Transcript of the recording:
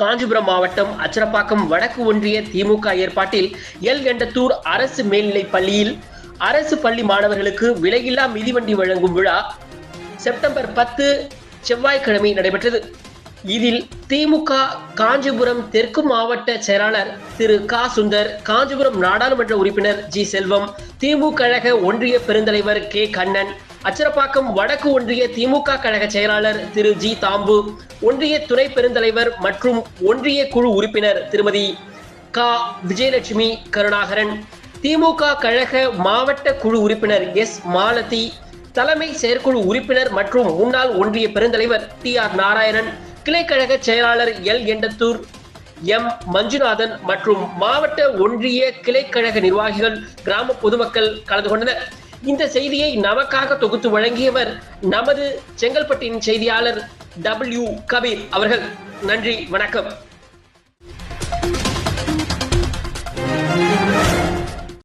காஞ்சிபுரம் மாவட்டம் அச்சரப்பாக்கம் வடக்கு ஒன்றிய திமுக ஏற்பாட்டில் எல் எண்டத்தூர் அரசு மேல்நிலைப் பள்ளியில் அரசு பள்ளி மாணவர்களுக்கு விலையில்லா மிதிவண்டி வழங்கும் விழா செப்டம்பர் பத்து செவ்வாய்க்கிழமை நடைபெற்றது. இதில் திமுக காஞ்சிபுரம் தெற்கு மாவட்ட செயலாளர் திரு கா. சுந்தர் காஞ்சிபுரம் நாடாளுமன்ற உறுப்பினர் ஜி. செல்வம் திமுக கழக ஒன்றிய பெருந்தலைவர் கே. கண்ணன் அச்சரப்பாக்கம் வடக்கு ஒன்றிய திமுக கழக செயலாளர் திரு ஜி. தாம்பு ஒன்றிய துணை பெருந்தலைவர் மற்றும் ஒன்றிய குழு உறுப்பினர் திருமதி கா. விஜயலட்சுமி கருணாகரன் திமுக கழக மாவட்ட குழு உறுப்பினர் எஸ். மாலதி தலைமை செயற்குழு உறுப்பினர் மற்றும் முன்னாள் ஒன்றிய பெருந்தலைவர் டி. ஆர். நாராயணன் கிளைக்கழக செயலாளர் எல் எண்டத்தூர் எம் மஞ்சுநாதன் மற்றும் மாவட்ட ஒன்றிய கிளைக்கழக நிர்வாகிகள் கிராம பொதுமக்கள் கலந்து கொண்டனர். இந்த செய்தியை நமக்காக தொகுத்து வழங்கியவர் நமது செங்கல்பட்டின் செய்தியாளர் டபிள்யூ கபீர் அவர்கள். நன்றி வணக்கம்.